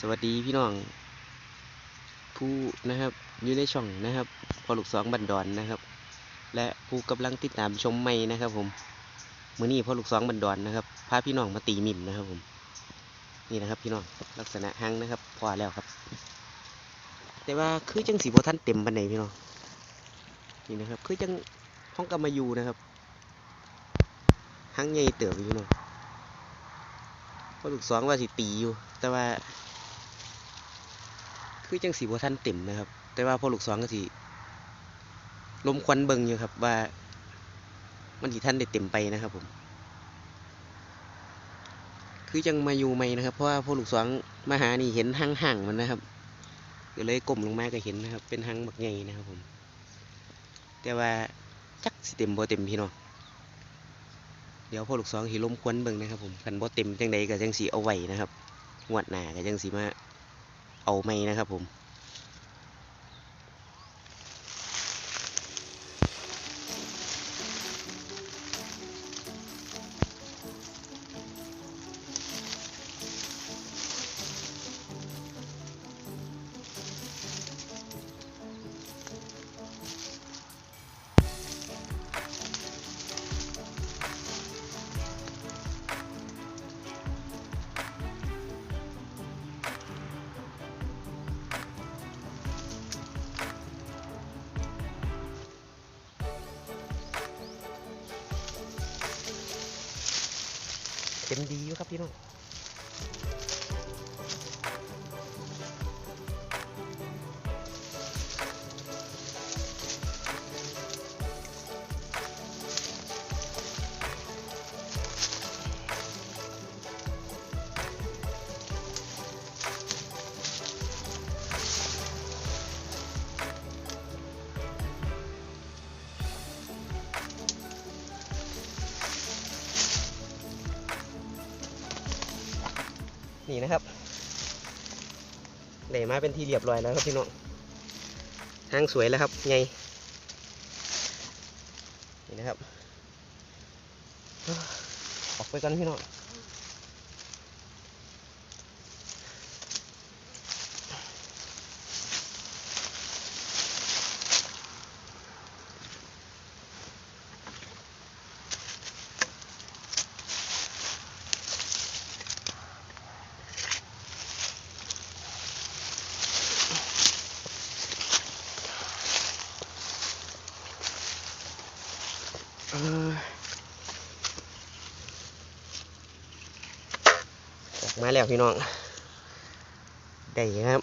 สวัสดีพี่น้อง ผู้นะครับอยู่ในช่องนะครับพอลูกสองบันดอนนะครับ และผู้กำลังติดตามชมใหม่นะครับ ผมมื้อนี้พอลูกสองบันดอนนะครับพาพี่น้องมาตีมิมนะครับ ผมนี่นะครับ พี่น้องลักษณะหังนะครับ พอแล้วครับ แต่ว่าคือจังสีโบท่านเต็มปันไหนพี่น้องนี่นะครับ คือจังห้องกำมาอยู่นะครับหังใหญ่เติบอพี่น้องพอลูกสองว่าสิตีอยู่ แต่ว่า คือจังสีบ่ทันเต็มนะครับ แต่ว่าพอลูกสองก็สิลมควันเบิงอยู่ครับ ว่า มันสิท่านได้เต็มไปนะครับผม คือจังมาอยู่ใหม่นะครับ เพราะว่าพอลูกสองมาหานี่เห็นห่างๆมันนะครับก็เลยก้มลงมาก็เห็นนะครับ เป็นหางบักใหญ่นะครับผม แต่ว่าจักสิเต็มบ่เต็มพี่น้องเดี๋ยวพอลูกสองสิลมควันเบิงนะครับผมคันบ่เต็มจังใดก็จังสีเอาไว้นะครับงวดหน้าก็จังสีมา เอาไม่นะครับผม เต็มดีอยู่ครับพี่น้อง นี่นะครับได้มาเป็นที่เรียบร้อยแล้วครับพี่น้องหางสวยแล้วครับไงนี่นะครับ ออกไปกันพี่น้อง มาแล้วพี่น้อง ได้ครับ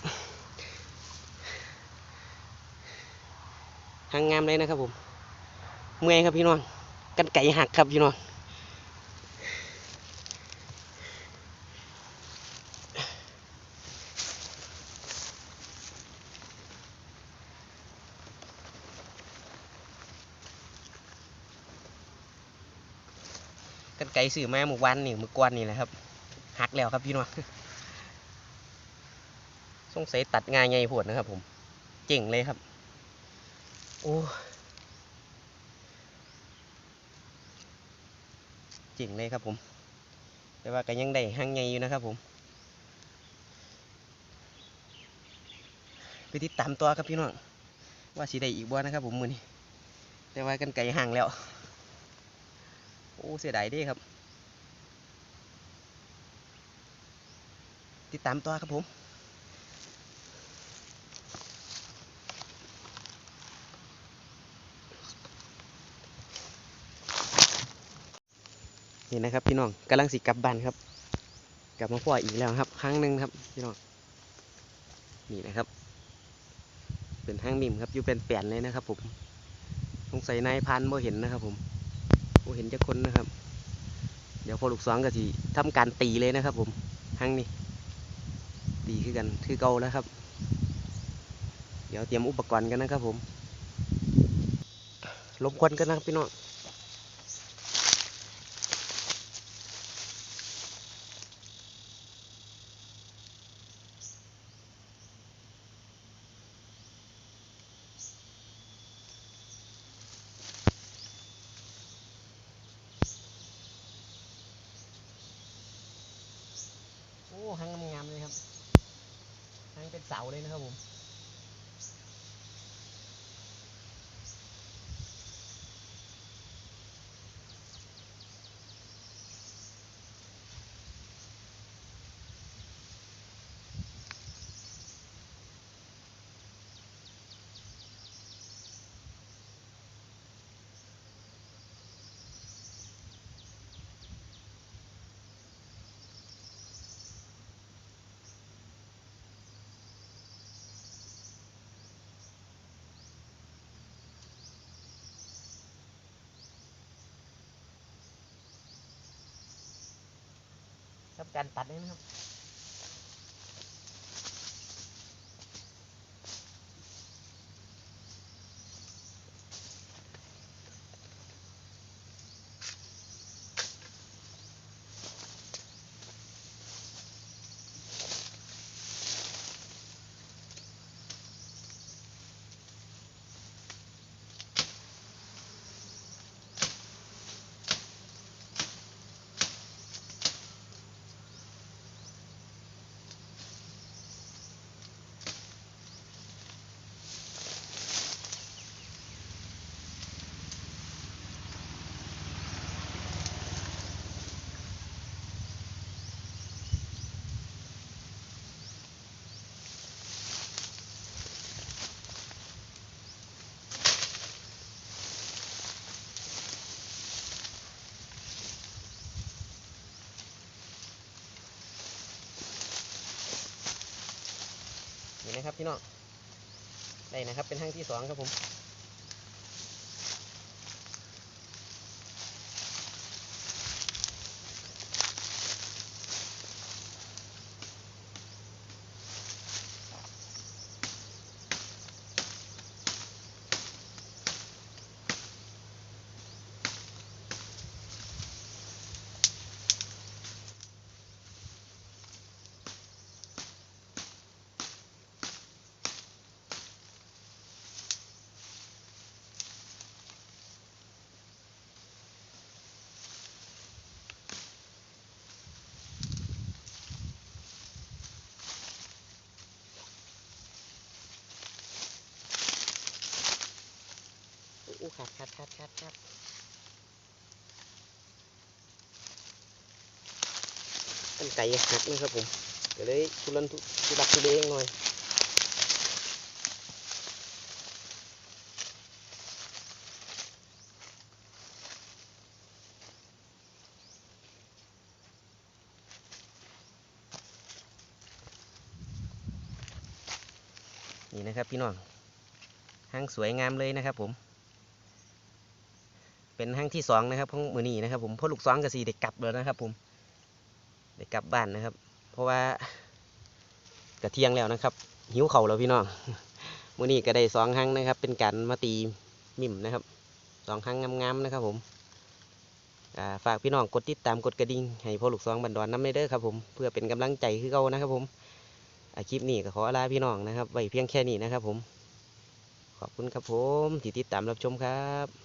หางงามเลยนะครับผม เมื่อยครับพี่น้อง กันไก่หักครับพี่น้องกันไก่สื่อมาหมู่วันนี่มือกวนนี่แหละครับ หักแล้วครับพี่น้องสงสัยตัดงานใหญ่โพดนะครับผม เจ๋งเลยครับ โอ้เจ๋งเลยครับผม แต่ว่าก็ยังได้หางใหญ่อยู่นะครับผมไปติดตามตัวครับพี่น้องว่าสีได้อีกบ่นะครับผมมือนี้แต่ว่ากันไก่ห่างแล้ว โอ้เสียดายด้ครับ ติดตามตัวครับผมนี่นะครับพี่น้องกำลังสิกลับบ้านครับ กลับมาพ่ออีกแล้วครับ ครั้งหนึ่งครับพี่น้องนี่นะครับ เป็นห้างมิมครับอยู่เป็นแปลนเลยนะครับผมสงสัยนายพันบ่เห็นนะครับ ผมบ่เห็นจะคนนะครับ เดี๋ยวพอลูกสองก็สิทำการตีเลยนะครับ ผมห้างนี้ ตีคือกันคือเก่าแล้วครับ เดี๋ยวเตรียมอุปกรณ์กันนะครับผมลมควันกันนะครับพี่น้องโอ้หางงามๆเลยครับ ทั้งเป็นเสาเลยนะครับผม ครับการตัดนี่นะครับ นะครับพี่น้องได้นะครับเป็นห้างที่สองครับผม ขาดขาดขาดกันไก่หักนะครับผมเดี๋ยวเลยทุลันทุทุลักทุเลงหน่อยนี่นะครับพี่น้องห้างสวยงามเลยนะครับผม เป็นห้างที่สองนะครับของมือนี้นะครับ ผมพราะลูกสองกับสี่เด็กกลับแล้วนะครับ ผมเด็กกลับบ้านนะครับ เพราะว่ากระเที่ยงแล้วนะครับ หิวเข่าแล้วพี่น้องมือนี้ก็ได้สองห้างนะครับ เป็นการมาตีมิ่มนะครับสองห้างงามๆนะครับ ผมาฝากพี่น้องกดติดตามกดกระดิ่งให้พ่อลูกสองบันดอนน้ำเด้อครับผมเพื่อเป็นกำลังใจคือเก่านะครับ ผมคลิปนี้ก็ขอลาพี่น้องนะครับไว้เพียงแค่นี้นะครับ ผมขอบคุณครับผมที่ติดตามรับชมครับ